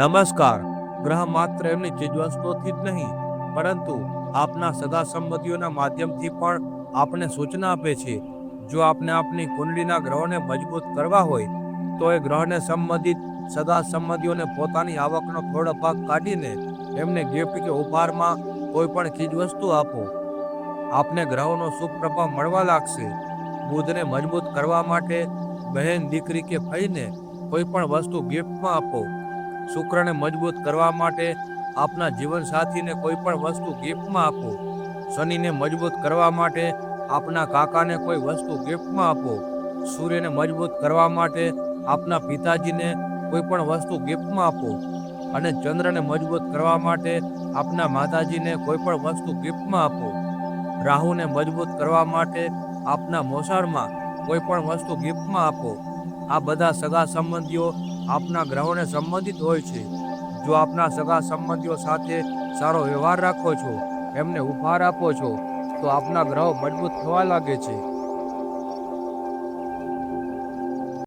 નમસ્કાર. ગ્રહ માત્ર એમની ચીજવસ્તુઓથી જ નહીં, પરંતુ આપના સગા સંબંધીઓના માધ્યમથી પણ આપને સૂચના આપે છે. જો આપને આપની કુંડળીના ગ્રહોને મજબૂત કરવા હોય, તો એ ગ્રહને સંબંધિત સગા સંબંધીઓને પોતાની આવકનો થોડો ભાગ કાઢીને એમને ગિફ્ટ કે ઉપહારમાં કોઈ પણ ચીજવસ્તુ આપો. આપને ગ્રહોનો શુભ પ્રભાવ મળવા લાગશે. બુધને મજબૂત કરવા માટે બહેન, દીકરી કે ભાઈને કોઈ પણ વસ્તુ ગિફ્ટમાં આપો. શુક્રને મજબૂત કરવા માટે આપના જીવનસાથીને કોઈ પણ વસ્તુ ગિફ્ટમાં આપો. શનિને મજબૂત કરવા માટે આપના કાકાને કોઈ વસ્તુ ગિફ્ટમાં આપો. સૂર્યને મજબૂત કરવા માટે આપના પિતાજીને કોઈ પણ વસ્તુ ગિફ્ટમાં આપો. અને ચંદ્રને મજબૂત કરવા માટે આપના માતાજીને કોઈ પણ વસ્તુ ગિફ્ટમાં આપો. રાહુને મજબૂત કરવા માટે આપના મોસાળમાં કોઈ પણ વસ્તુ ગિફ્ટમાં આપો. આ બધા સગા સંબંધીઓ આપના ગ્રહોને સંબંધિત હોય છે. જો આપના સગા સંબંધીઓ સાથે સારો વ્યવહાર રાખો છો, એમને ઉપહાર આપો છો, તો આપના ગ્રહો મજબૂત થવા લાગે છે.